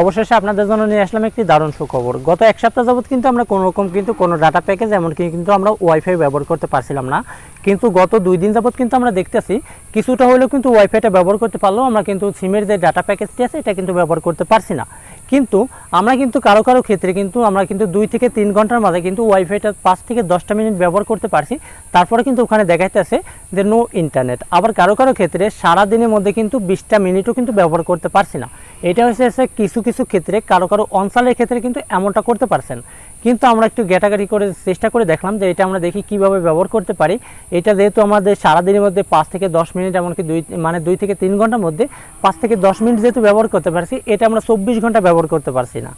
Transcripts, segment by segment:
অবশেষে আপনাদের জন্য নিয়ে আসলাম একটি দারুণ সুখবর। গত এক সপ্তাহ যাবত কিন্তু আমরা কোনো রকম কিন্তু কোনো ডাটা প্যাকেজ এমনকি কিন্তু আমরা ওয়াইফাই ব্যবহার করতে পারছিলাম না। কিন্তু গত দুই দিন যাবত কিন্তু আমরা দেখতেছি, কিছুটা হলেও কিন্তু ওয়াইফাইটা ব্যবহার করতে পারলেও আমরা কিন্তু সিমের যে ডাটা প্যাকেজটি আছে, এটা কিন্তু ব্যবহার করতে পারছি না। কিন্তু আমরা কিন্তু কারও কারও ক্ষেত্রে কিন্তু আমরা কিন্তু দুই থেকে তিন ঘণ্টার মাঝে কিন্তু ওয়াইফাইটা পাঁচ থেকে দশটা মিনিট ব্যবহার করতে পারছি। তারপরে কিন্তু ওখানে দেখাইতেছে যে নো ইন্টারনেট আবার কারও কারও ক্ষেত্রে সারা দিনের মধ্যে কিন্তু বিশটা মিনিটও কিন্তু ব্যবহার করতে পারছি না। এটা হচ্ছে কিছু কিছু ক্ষেত্রে কারও কারও অঞ্চলের ক্ষেত্রে কিন্তু এমনটা করতে পারছেন। কিন্তু আমরা একটু ঘেটাঘাটি করে চেষ্টা করে দেখলাম যে এটা আমরা দেখি কীভাবে ব্যবহার করতে পারি। এটা যেহেতু আমাদের সারাদিনের মধ্যে পাঁচ থেকে দশ মিনিট এমনকি দুই মানে দুই থেকে তিন ঘণ্টার মধ্যে পাঁচ থেকে দশ মিনিট যেহেতু ব্যবহার করতে পারছি, এটা আমরা চব্বিশ ঘণ্টা ব্যবহার করতে পারছি না।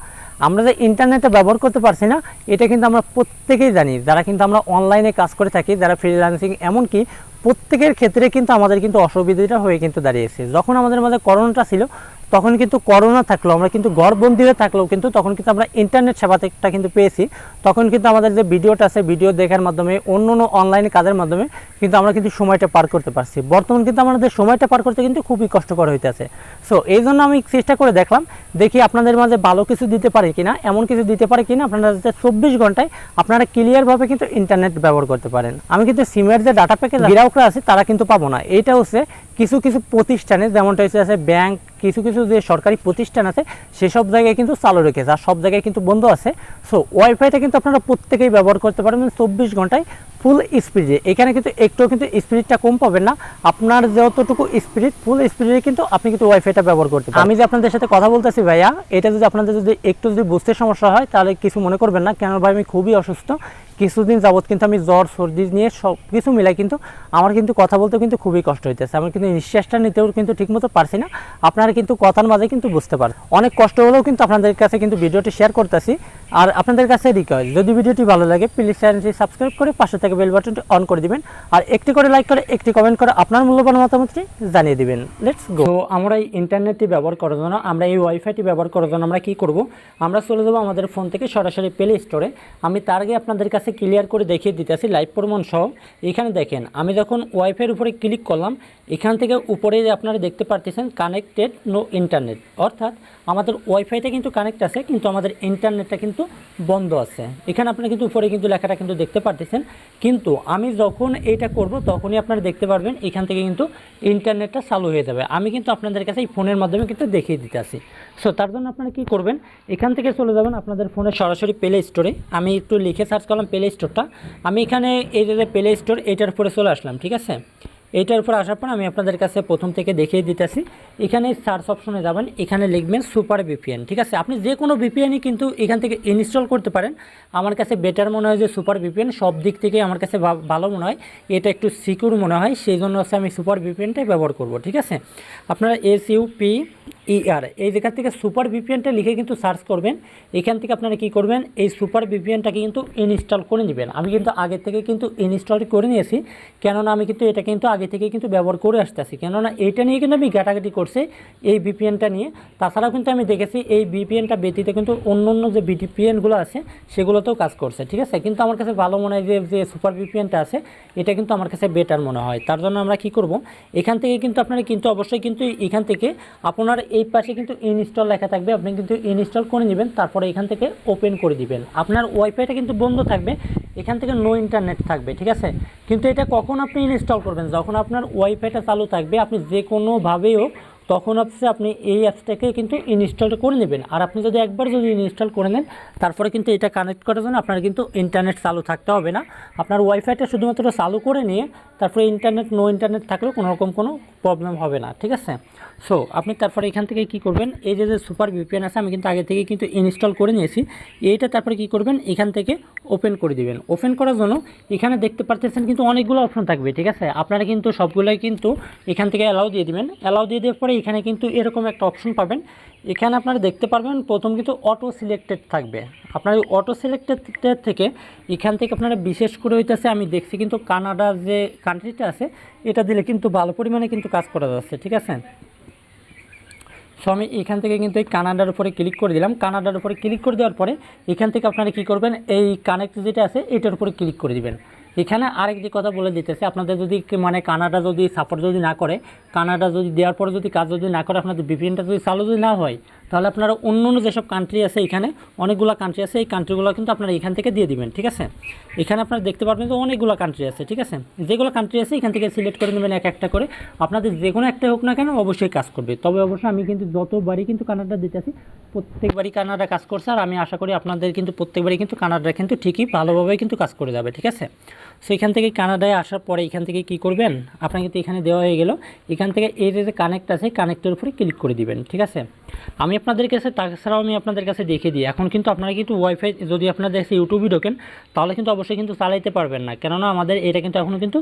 আমরা যে ইন্টারনেটে ব্যবহার করতে পারছি না, এটা কিন্তু আমরা প্রত্যেকেই জানি। যারা কিন্তু আমরা অনলাইনে কাজ করে থাকি, যারা ফ্রিল্যান্সিং এমনকি প্রত্যেকের ক্ষেত্রে কিন্তু আমাদের কিন্তু অসুবিধাটা হয়ে কিন্তু দাঁড়িয়েছে। যখন আমাদের মাঝে করোনাটা ছিল তখন কিন্তু করোনা থাকলেও আমরা কিন্তু ঘরবন্দি হয়ে থাকলেও কিন্তু তখন কিন্তু আমরা ইন্টারনেট সেবাটা কিন্তু পেয়েছি। তখন কিন্তু আমাদের যে ভিডিওটা আছে, ভিডিও দেখার মাধ্যমে, অন্য অন্য অনলাইন কাজের মাধ্যমে কিন্তু আমরা কিন্তু সময়টা পার করতে পারছি। বর্তমান কিন্তু আমাদের সময়টা পার করতে কিন্তু খুবই কষ্টকর হইতেছে সো এই জন্য আমি চেষ্টা করে দেখলাম, দেখি আপনাদের মাঝে ভালো কিছু দিতে পারে কিনা, এমন কিছু দিতে পারে কিনা, আপনারা যাতে চব্বিশ ঘন্টায় আপনারা ক্লিয়ারভাবে কিন্তু ইন্টারনেট ব্যবহার করতে পারেন। আমি কিন্তু সিমের যে ডাটা প্যাকেজ গ্রাহকরা আছে, তারা কিন্তু পাবো না। এইটা হচ্ছে কিছু কিছু প্রতিষ্ঠানে, যেমনটা হচ্ছে আছে ব্যাংক কিছু কিছু যে সরকারি প্রতিষ্ঠান আছে, সেসব জায়গায় কিন্তু চালু রেখেছে, আর সব জায়গায় কিন্তু বন্ধ আছে। সো ওয়াইফাইটা কিন্তু আপনারা প্রত্যেকেই ব্যবহার করতে পারবেন চব্বিশ ঘন্টায় ফুল স্পিডে এখানে কিন্তু একটু কিন্তু স্পিডটা কম পাবেন না, আপনার যতটুকু স্পিড ফুল স্পিডে কিন্তু আপনি কিন্তু ওয়াইফাইটা ব্যবহার করতে আমি যে আপনাদের সাথে কথা বলতেছি ভাইয়া, এটা যদি আপনাদের যদি একটু যদি বুঝতে সমস্যা হয়, তাহলে কিছু মনে করবেন না, কেন ভাই আমি খুবই অসুস্থ। কিছুদিন যাবৎ কিন্তু আমি জ্বর, সর্দি নিয়ে সব কিছু মিলাই কিন্তু আমার কিন্তু কথা বলতে কিন্তু খুবই কষ্ট হইতেছে। আমার কিন্তু নিঃশ্বাসটা নিতেও কিন্তু ঠিকমতো পারছি না। আপনারা কিন্তু কথার মাঝে কিন্তু বুঝতে পারেন অনেক কষ্ট হলেও কিন্তু আপনাদের কাছে কিন্তু ভিডিওটি শেয়ার করতেছি। আর আপনাদের কাছে রিকোয়েস্ট যদি ভিডিওটি ভালো লাগে প্লিজ চ্যানেলটি সাবস্ক্রাইব করে পাশে থেকে বেল বাটনটি অন করে দিবেন। আর একটি করে লাইক করে, একটি কমেন্ট করে আপনার মূল্যবান মতামতটি জানিয়ে দিবেন। লেটস গো তো আমরা এই ইন্টারনেটটি ব্যবহার করার জন্য, আমরা এই ওয়াইফাইটি ব্যবহার করার জন্য আমরা কি করব? আমরা চলে যাব আমাদের ফোন থেকে সরাসরি প্লে স্টোরে আমি তার আগে আপনাদের কাছে ক্লিয়ার করে দেখিয়ে দিতেছি লাইভ প্রমাণ সহ। এখানে দেখেন, আমি যখন ওয়াইফাইয়ের উপরে ক্লিক করলাম, এখান থেকে উপরে আপনারা দেখতে পারতেছেন কানেক্টেড নো ইন্টারনেট অর্থাৎ আমাদের ওয়াইফাইটা কিন্তু কানেক্ট আছে, কিন্তু আমাদের ইন্টারনেটটা কিন্তু বন্ধ আছে। এখানে আপনারা কিন্তু উপরে কিন্তু লেখাটা কিন্তু দেখতে পারতেছেন। কিন্তু আমি যখন এইটা করব, তখনই আপনারা দেখতে পারবেন এখান থেকে কিন্তু ইন্টারনেটটা চালু হয়ে যাবে। আমি কিন্তু আপনাদের কাছে এই ফোনের মাধ্যমে কিন্তু দেখিয়ে দিতে আসি সো তার জন্য আপনারা কী করবেন? এখান থেকে চলে যাবেন আপনাদের ফোনে সরাসরি প্লে স্টোরে আমি একটু লিখে সার্চ করলাম প্লে স্টোরটা আমি এখানে এই যে প্লে স্টোর এইটার উপরে চলে আসলাম, ঠিক আছে? এইটার উপর আসার পর আমি আপনাদের কাছে প্রথম থেকে দেখিয়ে দিতেছি। এখানে সার্চ অপশনে যাবেন, এখানে লিখবেন সুপার ভিপিএন ঠিক আছে? আপনি যে কোনো ভিপিএনই কিন্তু এখান থেকে ইনস্টল করতে পারেন। আমার কাছে বেটার মনে হয় যে সুপার ভিপিএন সব দিক থেকে আমার কাছে ভালো মনে হয়। এটা একটু সিকিউর মনে হয় সেই জন্য হচ্ছে আমি সুপার ভিপিএনটাই ব্যবহার করব, ঠিক আছে? আপনারা এস ইউ পি ইআর এই যেখান থেকে সুপার ভিপিএনটা লিখে কিন্তু সার্চ করবেন, এখান থেকে আপনারা কি করবেন? এই সুপার ভিপিএনটাকে কিন্তু ইনস্টল করে নেবেন। আমি কিন্তু আগে থেকে কিন্তু ইনস্টল করে নিয়েছি, কেননা আমি কিন্তু এটা কিন্তু আগে থেকে কিন্তু ব্যবহার করে আসতেছি। কেননা এইটা নিয়ে কিন্তু আমি ঘাটাঘাটি করছি, এই বিপিএনটা নিয়ে। তাছাড়াও কিন্তু আমি দেখেছি এই বিপিএনটা ব্যতীত কিন্তু অন্য অন্য যে ভিপিএনগুলো আছে, সেগুলোতেও কাজ করছে, ঠিক আছে? কিন্তু আমার কাছে ভালো মনে হয় যে যে সুপার বিপিএনটা আছে, এটা কিন্তু আমার কাছে বেটার মনে হয়। তার জন্য আমরা কি করব? এখান থেকে কিন্তু আপনারা কিন্তু অবশ্যই কিন্তু এখান থেকে আপনার এই পাশে কিন্তু ইনস্টল লেখা থাকবে। আপনি কিন্তু ইনস্টল করে নেবেন, তারপরে এখান থেকে ওপেন করে দিবেন। আপনার ওয়াইফাইটা কিন্তু বন্ধ থাকবে, এখান থেকে নো ইন্টারনেট থাকবে, ঠিক আছে? কিন্তু এটা কখন আপনি ইনস্টল করবেন? যখন আপনার ওয়াইফাইটা চালু থাকবে আপনি যে কোনোভাবেও তখন হচ্ছে আপনি এই অ্যাপসটাকে কিন্তু ইনস্টল করে নেবেন। আর আপনি যদি একবার যদি ইনস্টল করে নেন, তারপরে কিন্তু এটা কানেক্ট করার জন্য আপনার কিন্তু ইন্টারনেট চালু থাকতে হবে না। আপনার ওয়াইফাইটা শুধুমাত্র চালু করে নিয়ে, তারপরে ইন্টারনেট নো ইন্টারনেট থাকলেও কোনো রকম কোনো প্রবলেম হবে না, ঠিক আছে? সো আপনি তারপরে এখান থেকে কি করবেন, এই যে যে সুপার ভিপিএন আছে, আমি কিন্তু আগে থেকে কিন্তু ইনস্টল করে নিয়েছি। এইটা তারপরে কি করবেন, এখান থেকে ওপেন করে দিবেন। ওপেন করার জন্য এখানে দেখতে পারতেছেন কিন্তু অনেকগুলো অপশন থাকবে, ঠিক আছে? আপনারা কিন্তু সবগুলোই কিন্তু এখান থেকে অ্যালাউ দিয়ে দিবেন। অ্যালাউ দিয়ে দেওয়ার পরে এখানে কিন্তু এরকম একটা অপশন পাবেন। এখানে আপনারা দেখতে পারবেন প্রথম কিন্তু অটো সিলেক্টেড থাকবে। আপনার ওই অটো সিলেক্টেড থেকে এখান থেকে আপনারা বিশেষ করে হইতেছে, আমি দেখছি কিন্তু কানাডার যে কান্ট্রিটা আছে, এটা দিলে কিন্তু ভালো পরিমাণে কিন্তু কাজ করা যাচ্ছে, ঠিক আছে? সো আমি এখান থেকে কিন্তু এই কানাডার উপরে ক্লিক করে দিলাম। কানাডার উপরে ক্লিক করে দেওয়ার পরে এখান থেকে আপনারা কী করবেন, এই কানেক্ট যেটা আছে, এটার উপরে ক্লিক করে দিবেন। এখানে আরেকটি কথা বলে দিতেছে, আপনাদের যদি মানে কানাডা যদি সাপোর্ট যদি না করে, কানাডা যদি দেওয়ার পরে যদি কাজ যদি না করে, আপনাদের বিপিএনটা যদি চালু যদি না হয় তাহলে আপনারা অন্য অন্য যেসব কান্ট্রি আছে এখানে, অনেকগুলো কান্ট্রি আছে, এই কান্ট্রিগুলো কিন্তু আপনারা এখান থেকে দিয়ে দিবেন, ঠিক আছে? এখানে আপনারা দেখতে পারবেন যে অনেকগুলো কান্ট্রি আছে, ঠিক আছে? যেগুলো কান্ট্রি আছে এখান থেকে সিলেক্ট করে নেবেন এক একটা করে। আপনাদের যে কোনো একটা হোক না কেন অবশ্যই কাজ করবে। তবে অবশ্যই আমি কিন্তু যতবারই কিন্তু কানাডা দিতে দিতেছি প্রত্যেকবারই কানাডা কাজ করছে, আর আমি আশা করি আপনাদের কিন্তু প্রত্যেকবারই কিন্তু কানাডা কিন্তু ঠিকই ভালোভাবে কিন্তু কাজ করে যাবে, ঠিক আছে? সো এখান থেকে কানাডায় আসার পরে এখান থেকে কি করবেন? আপনার কিন্তু এখানে দেওয়া হয়ে গেল। এখান থেকে এর যে কানেক্ট আছে কানেক্টের উপরে ক্লিক করে দিবেন, ঠিক আছে? আমি আপনাদের কাছে, তাছাড়াও আমি আপনাদের কাছে দেখে দিই। এখন কিন্তু আপনারা কিন্তু ওয়াইফাই যদি আপনাদের কাছে ইউটিউবে ঢোকেন, তাহলে কিন্তু অবশ্যই কিন্তু চালাইতে পারবেন না। কেননা আমাদের এটা কিন্তু এখনও কিন্তু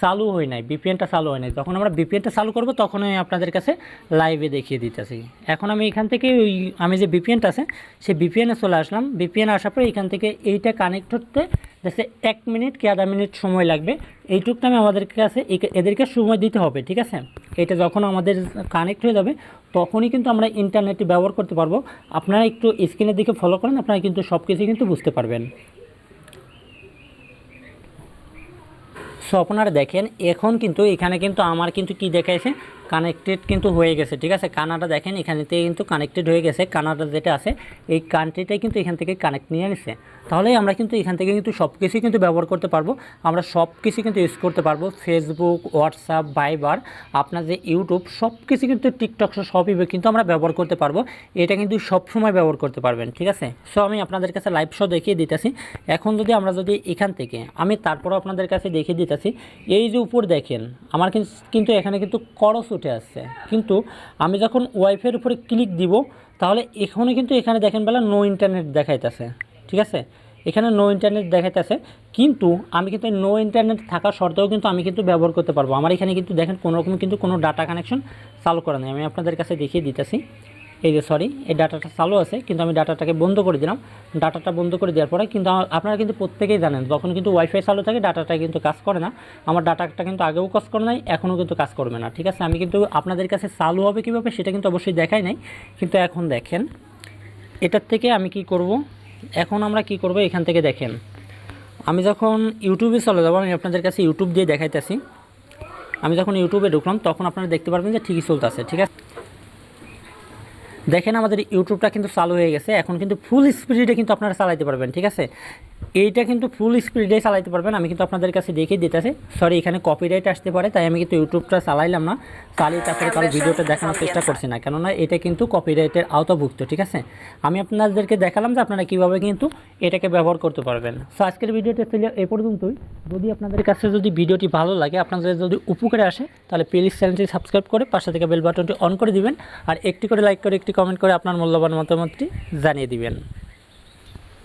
চালু হয় নাই বিপিএনটা চালু হয় নাই। যখন আমরা বিপিএনটা চালু করব তখন আমি আপনাদের কাছে লাইভে দেখিয়ে দিতেছি। এখন আমি এখান থেকে ওই, আমি যে বিপিএনটা আছে, সেই বিপিএনে চলে আসলাম। বিপিএন আসার পরে এখান থেকে এইটা কানেক্ট হতে যাতে এক মিনিট কি আধা মিনিট সময় লাগবে। এইটুকটা আমি আমাদের কাছে এদেরকে সময় দিতে হবে, ঠিক আছে? এটা যখন আমাদের কানেক্ট হয়ে যাবে, তখনই কিন্তু আমরা ইন্টারনেটটি ব্যবহার করতে পারব। আপনারা একটু স্ক্রিনের দিকে ফলো করেন, আপনারা কিন্তু সব কিছু কিন্তু বুঝতে পারবেন। সো, আপনারা দেখেন, এখন কিন্তু এখানে কিন্তু আমার কিন্তু কি দেখাইছে? কানেক্টেড কিন্তু হয়ে গেছে, ঠিক আছে? কানাডা দেখেন এখানেতে কিন্তু কানেক্টেড হয়ে গেছে। কানাডা যেটা আছে, এই কান্ট্রিটাই কিন্তু এখান থেকে কানেক্ট নিয়ে নিছে। তাহলে আমরা কিন্তু এখান থেকে কিন্তু সব কিছুই কিন্তু ব্যবহার করতে পারব। আমরা সব কিছু কিন্তু ইউজ করতে পারব। ফেসবুক হোয়াটসঅ্যাপ ভাইবার আপনার যে ইউটিউব সব কিছু কিন্তু টিকটক সবই কিন্তু আমরা ব্যবহার করতে পারব। এটা কিন্তু সব সময় ব্যবহার করতে পারবেন, ঠিক আছে? সো আমি আপনাদের কাছে লাইভ শো দেখিয়ে দিতেছি। এখন যদি আমরা যদি এখান থেকে, আমি তারপরও আপনাদের কাছে দেখিয়ে দিতেছি। এই যে উপর দেখেন, আমার কিন- কিন্তু এখানে কিন্তু করস উঠে আসছে। কিন্তু আমি যখন ওয়াইফাইয়ের উপরে ক্লিক দিব, তাহলে এখানে কিন্তু এখানে দেখেন বেলা নো ইন্টারনেট দেখাইতেছে, ঠিক আছে? এখানে নো ইন্টারনেট দেখাইতেছে, কিন্তু আমি কিন্তু নো ইন্টারনেট থাকা সত্ত্বেও কিন্তু আমি কিন্তু ব্যবহার করতে পারব। আমার এখানে কিন্তু দেখেন কোনোরকম কিন্তু কোনো ডাটা কানেকশন চালু করা নেই। আমি আপনাদের কাছে দেখিয়ে দিতেছি। এই যে সরি এই ডাটাটা চালু আছে, কিন্তু আমি ডাটাটাকে বন্ধ করে দিলাম। ডাটাটা বন্ধ করে দেওয়ার পরে কিন্তু আপনারা কিন্তু প্রত্যেকেই জানেন, যখন কিন্তু ওয়াইফাই চালু থাকে ডাটাটা কিন্তু কাজ করে না। আমার ডাটাটা কিন্তু আগেও কাজ করে নাই, এখনও কিন্তু কাজ করবে না, ঠিক আছে? আমি কিন্তু আপনাদের কাছে চালু হবে কীভাবে সেটা কিন্তু অবশ্যই দেখাই নাই, কিন্তু এখন দেখেন, এটার থেকে আমি কি করব? এখন আমরা কি করব এখান থেকে দেখেন। আমি যখন ইউটিউবে চলে যাব, আমি আপনাদের কাছে ইউটিউব দিয়ে দেখাইতেছি। আমি যখন ইউটিউবে ঢুকলাম, তখন আপনারা দেখতে পারবেন যে ঠিকই চলতেছে, ঠিক আছে? দেখেন আমাদের ইউটিউবটা কিন্তু চালু হয়ে গেছে। এখন কিন্তু ফুল স্পিডে কিন্তু আপনারা চালাইতে পারবেন ঠিক আছে? এইটা কিন্তু ফুল স্পিডে চালাইতে পারবেন আমি কিন্তু আপনাদের কাছে দেখিয়ে দিতেছি। সরি এখানে কপিরাইট আসতে পারে তাই আমি কিন্তু ইউটিউবটা চালাইলাম না। চালিয়ে তারপরে কারও ভিডিওটা দেখানোর চেষ্টা করছি না কেননা এটা কিন্তু কপিরাইটের আওতাভুক্ত ঠিক আছে? আমি আপনাদেরকে দেখালাম যে আপনারা কীভাবে কিন্তু এটাকে ব্যবহার করতে পারবেন। সো আজকের ভিডিওটা ছিল এ পর্যন্তই। যদি আপনাদের কাছে যদি ভিডিওটি ভালো লাগে আপনাদের যদি উপকারে আসে তাহলে প্লিজ চ্যানেলটি সাবস্ক্রাইব করে পাশে থেকে বেল বাটনটি অন করে দিবেন আর একটি করে লাইক করে একটি কমেন্ট করে আপনার মূল্যবান মতামতটি জানিয়ে দিবেন।